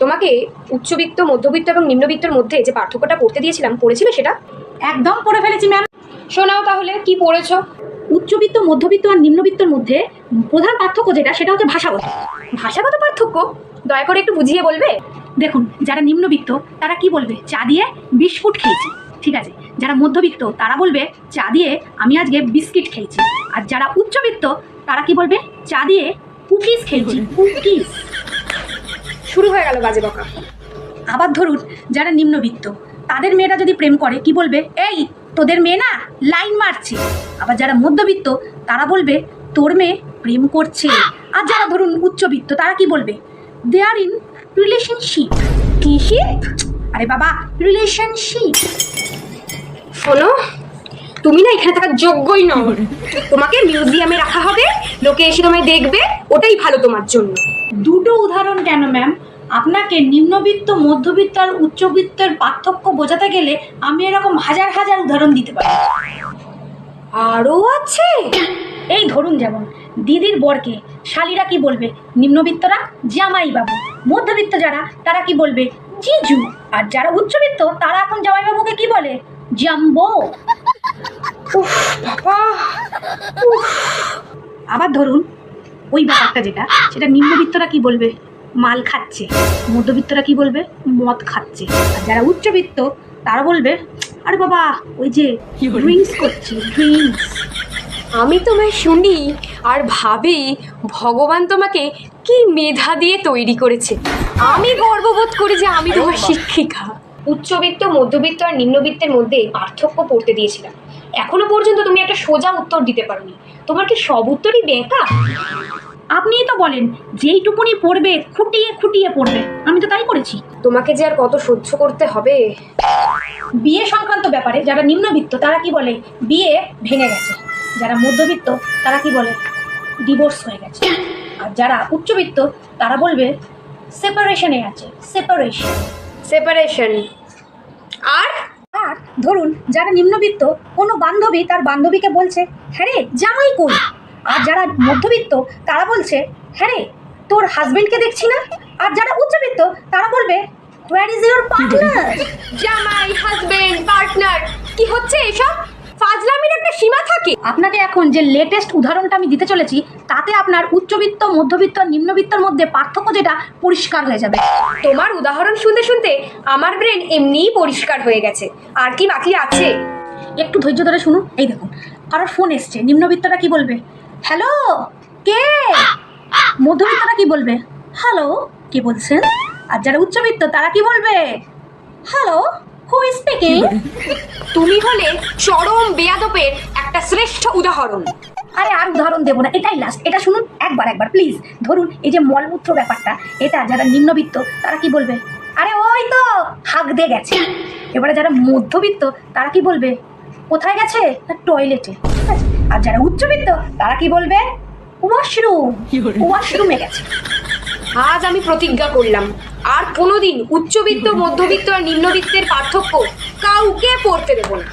তোমাকে উচ্চবিত্ত মধ্যবিত্ত এবং নিম্নবিত্তর মধ্যে যে পার্থক্যটা পড়তে দিয়েছিলাম পড়েছিলে সেটা? একদম পড়ে ফেলেছি ম্যাম শোনাও তাহলে কি পড়েছো? উচ্চবিত্ত মধ্যবিত্ত আর নিম্নবিত্তর মধ্যে প্রধান পার্থক্য যেটা সেটা হচ্ছে ভাষাগত। ভাষাগত পার্থক্য? দয়া করে একটু বুঝিয়ে বলবে? দেখুন যারা নিম্নবিত্ত তারা কি বলবে? চা দিয়ে বিস্কুট খেয়েছি ঠিক আছে? যারা মধ্যবিত্ত তারা বলবে চা দিয়ে আমি আজকে বিস্কিট খেয়েছি। আর যারা উচ্চবিত্ত তারা কি বলবে? চা দিয়ে কুকিজ খেয়েছি। কুকিজ? শুরু হয়ে গেল বাজে বকা। আবার ধরুন যারা নিম্নবিত্ত, তাদের মেয়েরা যদি প্রেম করে, কি বলবে? এই, তোদের মেয়ে না লাইন মারছে। আবার যারা মধ্যবিত্ত, তারা বলবে, তোর মেয়ে প্রেম করছে। আর যারা ধরুন উচ্চবিত্ত, তারা কি বলবে? দে আর ইন রিলেশনশিপ কিশিপ আরে বাবা রিলেশনশিপ শোনো, তুমি না এখানে থাকার যোগ্যই নও। তোমাকে মিউজিয়ামে রাখা হবে, লোকে এসে তোমায় দেখবে, ওটাই ভালো তোমার জন্য। দুটো উদাহরণ কেন ম্যাম আপনাকে নিম্নবিত্ত মধ্যবিত্ত আর উচ্চবিত্তের পার্থক্য বোঝাতে গেলে আমি এরকম হাজার হাজার উদাহরণ দিতে পারি। আরও আছে? এই ধরুন যেমন, দিদির বরকে শালিরা কি বলবে? নিম্নবিত্তরা জামাই বাবু মধ্যবিত্ত যারা, তারা কি বলবে? জিজু। আর যারা উচ্চবিত্ত, তারা এখন জামাই বাবুকে কি বলে? জাম্বো। আবার ধরুন, ওই ব্যাপারটা যেটা, সেটা নিম্নবিত্তরা কি বলবে? মাল খাচ্ছে। মধ্যবিত্তরা কি বলবে? মদ খাচ্ছে। আর যারা উচ্চবিত্ত তারা বলবে আরে বাবা ওই যে ড্রিঙ্কস করছে ড্রিঙ্কস আমি তোমায় শুনি আর ভাবি ভগবান তোমাকে কি মেধা দিয়ে তৈরি করেছে। আমি গর্ববোধ করি যে আমি তোমার শিক্ষিকা। উচ্চবিত্ত মধ্যবিত্ত আর নিম্নবিত্তের মধ্যে পার্থক্য পড়তে দিয়েছিলাম। এখনও পর্যন্ত তুমি একটা সোজা উত্তর দিতে পারোনি। তোমার কি সব উত্তরই বেকা আপনিই তো বলেন যেইটুকুনি পড়বে খুঁটিয়ে খুঁটিয়ে পড়বে। আমি তো তাই করেছি। তোমাকে যে আর কত সহ্য করতে হবে? বিয়ে সংক্রান্ত ব্যাপারে যারা নিম্নবিত্ত তারা কি বলে? বিয়ে ভেঙে গেছে। যারা মধ্যবিত্ত তারা কি বলে? ডিভোর্স হয়ে গেছে। আর যারা উচ্চবিত্ত তারা বলবে সেপারেশনে আছে। সেপারেশন সেপারেশন আর? আর ধরুন যারা নিম্নবিত্ত কোনো বান্ধবী তার বান্ধবীকে বলছে হ্যাঁ রে জামাই কই? আর যারা মধ্যবিত্ত তারা বলছে হ্যাঁ রে তোর হাজবেন্ডকে দেখছি না? আর যারা উচ্চবিত্ত তারা বলবে হোয়ার ইজ ইউর পার্টনার জামাই হাজবেন্ড পার্টনার কি হচ্ছে এসব? ফাজলামির একটা সীমা থাকে। আপনাকে এখন যে লেটেস্ট উদাহরণটা আমি দিতে চলেছি তাতে আপনার উচ্চবিত্ত মধ্যবিত্ত নিম্নবিত্তর মধ্যে পার্থক্য যেটা পরিষ্কার হয়ে যাবে। তোমার উদাহরণ শুনতে শুনতে আমার ব্রেন এমনিই পরিষ্কার হয়ে গেছে। আর কি বাকি আছে? একটু ধৈর্য ধরে শুনুন। এই দেখুন কারোর ফোন এসছে নিম্নবিত্তরা কি বলবে? হ্যালো কে? মধ্যবিত্তরা কি বলবে? হ্যালো কে বলছেন? আর যারা উচ্চবিত্ত তারা কি বলবে? হ্যালো হু স্পিকিং তুমি হলে চরম বেয়াদপের একটা শ্রেষ্ঠ উদাহরণ। আরে আর উদাহরণ দেবো না এটাই লাস্ট এটা শুনুন একবার একবার প্লিজ ধরুন এই যে মলমূত্র ব্যাপারটা এটা যারা নিম্নবিত্ত তারা কি বলবে? আরে ওই তো হাঁক দিয়ে গেছে। এবারে যারা মধ্যবিত্ত তারা কি বলবে? কোথায় গেছে? তার টয়লেটে ঠিক আছে আর যারা উচ্চবিত্ত তারা কি বলবে? ওয়াশরুম ওয়াশরুমে গেছে। আজ আমি প্রতিজ্ঞা করলাম আর কোনোদিন উচ্চবিত্ত মধ্যবিত্ত আর নিম্নবিত্তের পার্থক্য কাউকে পড়তে দেবো না।